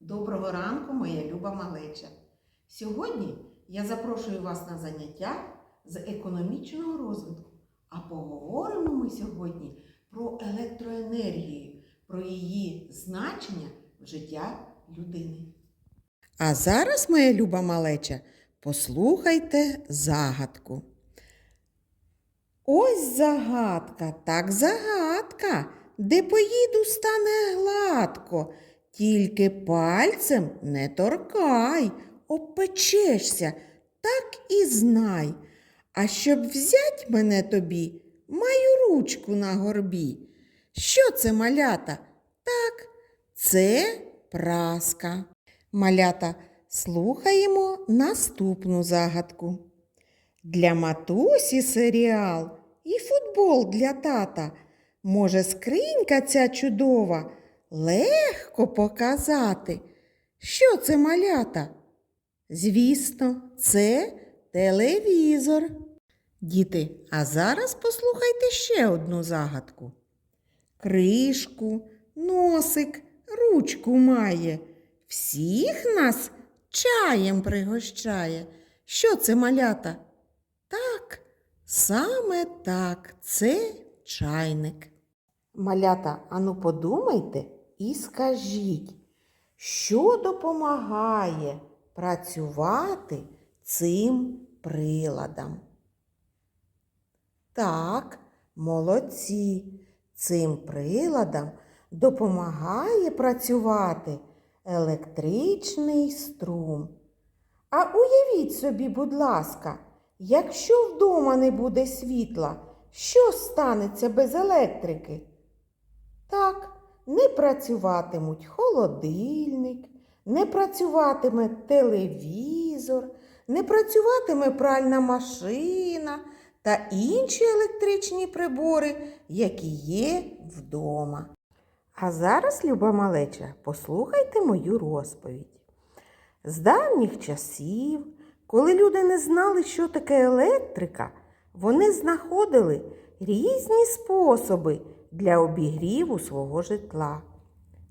Доброго ранку, моя люба малеча. Сьогодні я запрошую вас на заняття з економічного розвитку. А поговоримо ми сьогодні про електроенергію, про її значення в життя людини. А зараз, моя люба малеча, послухайте загадку. Ось загадка, так загадка, де поїду стане гладко. Тільки пальцем не торкай, обпечешся, так і знай. А щоб взять мене тобі, маю ручку на горбі. Що це малята? Так, це праска. Малята, слухаємо наступну загадку. Для матусі серіал і футбол для тата. Може, скринька ця чудова легко показати. Що це малята? Звісно, це телевізор. Діти, а зараз послухайте ще одну загадку. Кришку, носик, ручку має. Всіх нас чаєм пригощає. Що це малята? Так, саме так, це чайник. Малята, ану подумайте і скажіть, що допомагає працювати цим приладам? Так, молодці, цим приладам допомагає працювати електричний струм. А уявіть собі, будь ласка, якщо вдома не буде світла, що станеться без електрики? Так, не працюватимуть холодильник, не працюватиме телевізор, не працюватиме пральна машина та інші електричні прибори, які є вдома. А зараз, люба малеча, послухайте мою розповідь. З давніх часів, коли люди не знали, що таке електрика, вони знаходили різні способи для обігріву свого житла.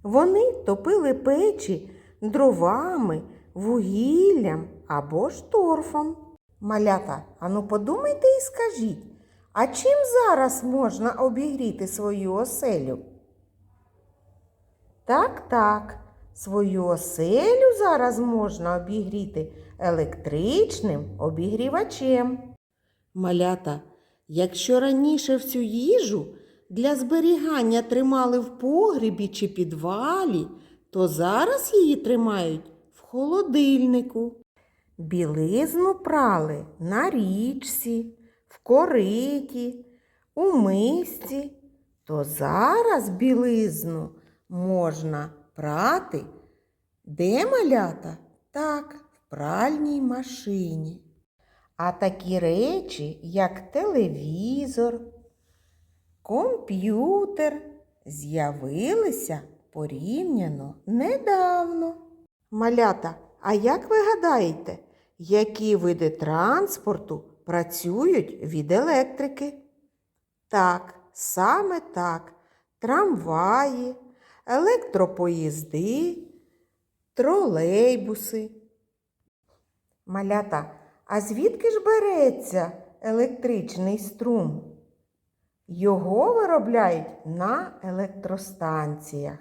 Вони топили печі дровами, вугіллям або ж торфом. Малята, ану подумайте і скажіть, а чим зараз можна обігріти свою оселю? Так, так, свою оселю зараз можна обігріти електричним обігрівачем. Малята, якщо раніше всю їжу для зберігання тримали в погрібі чи підвалі, то зараз її тримають в холодильнику. Білизну прали на річці, в кориті, у мисці, то зараз білизну можна прати. Де малята? Так, в пральній машині. А такі речі, як телевізор, комп'ютер, з'явилися порівняно недавно. Малята, а як ви гадаєте, які види транспорту працюють від електрики? Так, саме так. Трамваї, електропоїзди, тролейбуси. Малята, а звідки ж береться електричний струм? Його виробляють на електростанціях.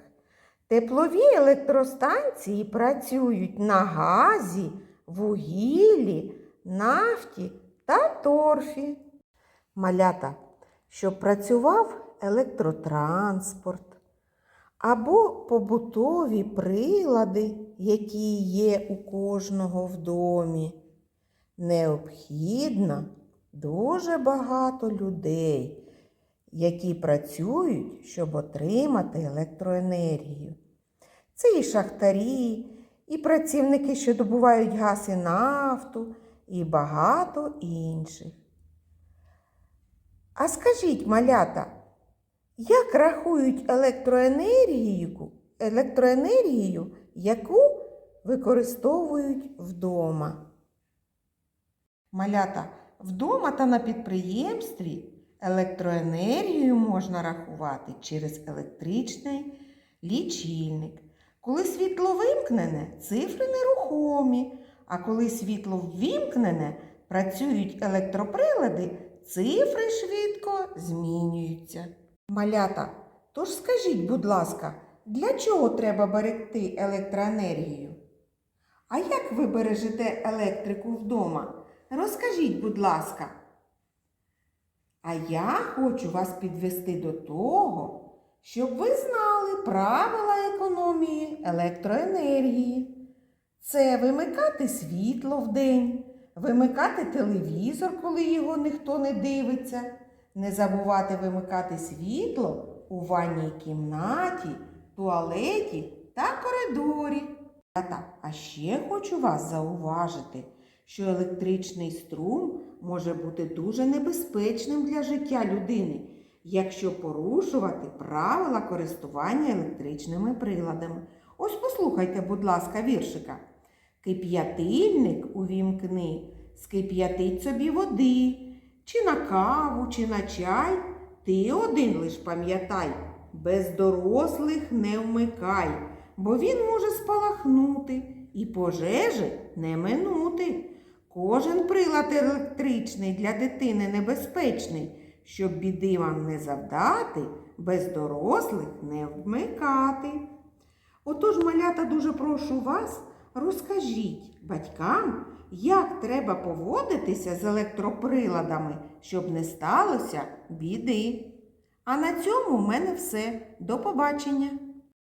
Теплові електростанції працюють на газі, вугіллі, нафті та торфі. Малята, щоб працював електротранспорт або побутові прилади, які є у кожного в домі, необхідно дуже багато людей, які працюють, щоб отримати електроенергію. Це і шахтарі, і працівники, що добувають газ і нафту, і багато інших. А скажіть, малята, як рахують електроенергію, електроенергію, яку використовують вдома? Малята, вдома та на підприємстві електроенергію можна рахувати через електричний лічильник. Коли світло вимкнене, цифри нерухомі, а коли світло ввімкнене, працюють електроприлади, цифри швидко змінюються. Малята, тож скажіть, будь ласка, для чого треба берегти електроенергію? А як ви бережете електрику вдома? Розкажіть, будь ласка. А я хочу вас підвести до того, щоб ви знали правила економії електроенергії. Це вимикати світло вдень, вимикати телевізор, коли його ніхто не дивиться, не забувати вимикати світло у ванній кімнаті, туалеті та коридорі. Та, а ще хочу вас зауважити, що електричний струм може бути дуже небезпечним для життя людини, якщо порушувати правила користування електричними приладами. Ось послухайте, будь ласка, віршика. Кип'ятильник увімкни, скип'ятить собі води, чи на каву, чи на чай. Ти один лиш пам'ятай, без дорослих не вмикай, бо він може спалахнути і пожежі не минути. Кожен прилад електричний для дитини небезпечний, щоб біди вам не завдати, без дорослих не вмикати. Отож, малята, дуже прошу вас, розкажіть батькам, як треба поводитися з електроприладами, щоб не сталося біди. А на цьому в мене все. До побачення!